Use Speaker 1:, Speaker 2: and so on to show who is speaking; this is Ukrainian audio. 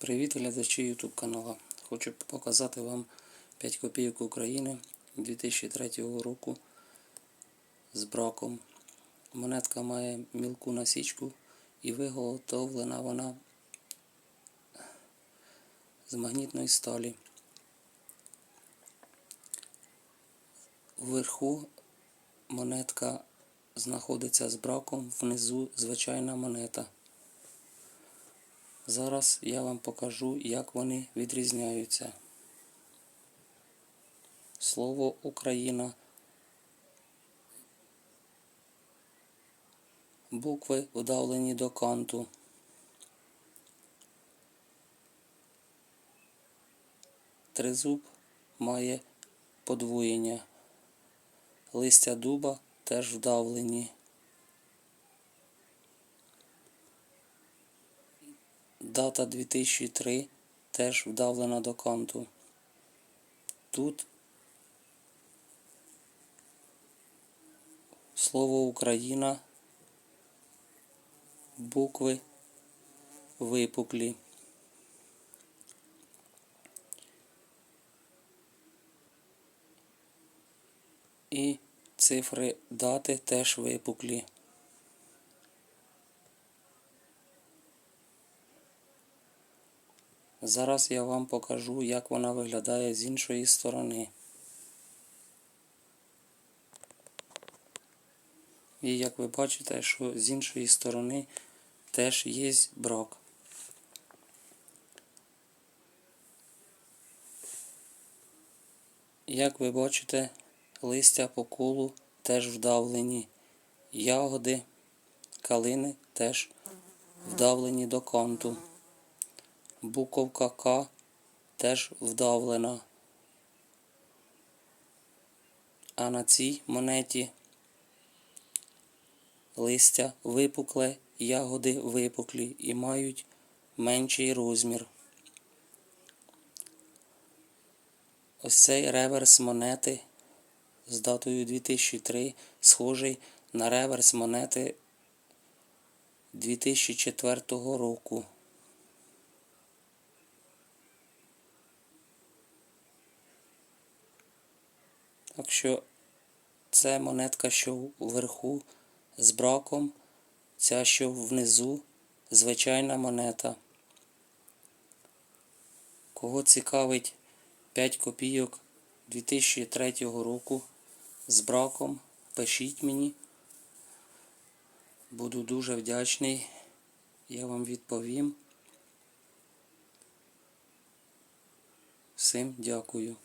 Speaker 1: Привіт глядачі YouTube каналу. Хочу показати вам 5 копійок України 2003 року з браком. Монетка має мілку насічку і виготовлена вона з магнітної сталі. Вверху монетка знаходиться з браком, внизу звичайна монета. Зараз я вам покажу, як вони відрізняються. Слово Україна. Букви вдавлені до канту. Тризуб має подвоєння. Листя дуба теж вдавлені. Дата 2003 теж вдавлена до канту. Тут слово Україна, букви випуклі. І цифри дати теж випуклі. Зараз я вам покажу, як вона виглядає з іншої сторони. І як ви бачите, що з іншої сторони теж є брак. Як ви бачите, листя по колу теж вдавлені, ягоди, калини теж вдавлені до канту. Буковка К теж вдавлена. А на цій монеті листя випукле, ягоди випуклі і мають менший розмір. Ось цей реверс монети з датою 2003 схожий на реверс монети 2004 року. Так що це монетка, що вверху з браком, ця що внизу звичайна монета. Кого цікавить 5 копійок 2003 року з браком, пишіть мені. Буду дуже вдячний. Я вам відповім. Всім дякую.